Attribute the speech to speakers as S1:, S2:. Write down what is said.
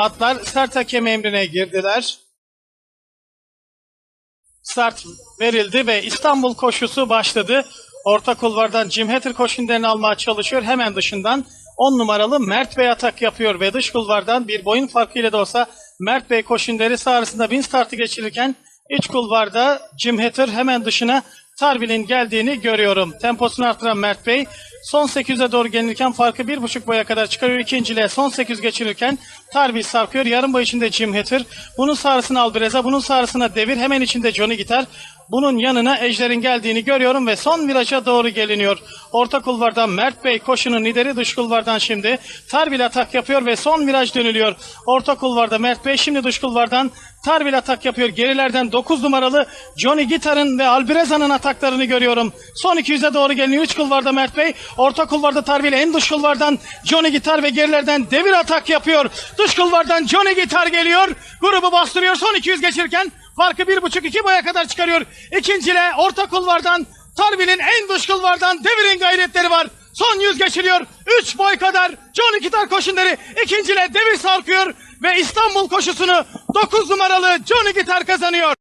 S1: Atlar start hakem emrine girdiler. Start verildi ve İstanbul koşusu başladı. Orta kulvardan Jim Hatter koşunlarını almaya çalışıyor. Hemen dışından 10 numaralı Mert Bey atak yapıyor ve dış kulvardan bir boyun farkıyla da olsa Mert Bey koşunları sağ arasında bin startı geçirirken iç kulvarda Jim Hatter hemen dışına Tarbil'in geldiğini görüyorum. Temposunu artıran Mert Bey son 800'e doğru gelirken farkı 1,5 boya kadar çıkarıyor. İkinciliğe son 800 geçirirken Tarbil sarkıyor. Yarım boy içinde Jim Hatter. Bunun sağrısına Albreza, bunun sağrısına Devir. Hemen içinde Johnny Gitar. Bunun yanına Ejder'in geldiğini görüyorum ve son viraja doğru geliniyor. Orta kulvardan Mert Bey koşunun lideri dış kulvardan şimdi Tarbil atak yapıyor ve son viraj dönülüyor. Orta kulvarda Mert Bey şimdi dış kulvardan Tarbil atak yapıyor. Gerilerden 9 numaralı Johnny Gitar'ın ve Albreza'nın ataklarını görüyorum. Son 200'e doğru geliniyor. 3 kulvarda Mert Bey. Orta kulvarda Tarbil en dış kulvardan Johnny Gitar ve gerilerden devir atak yapıyor. Dış kulvardan Johnny Gitar geliyor. Grubu bastırıyor. Son 200 geçirken farkı 1.5-2 boya kadar çıkarıyor. İkincile orta kulvardan Tarbil'in en dış kulvardan devirin gayretleri var. Son 100 geçiliyor. 3 boy kadar Johnny Gitar koşunları ikincile devir sarkıyor ve İstanbul koşusunu 9 numaralı Johnny Gitar kazanıyor.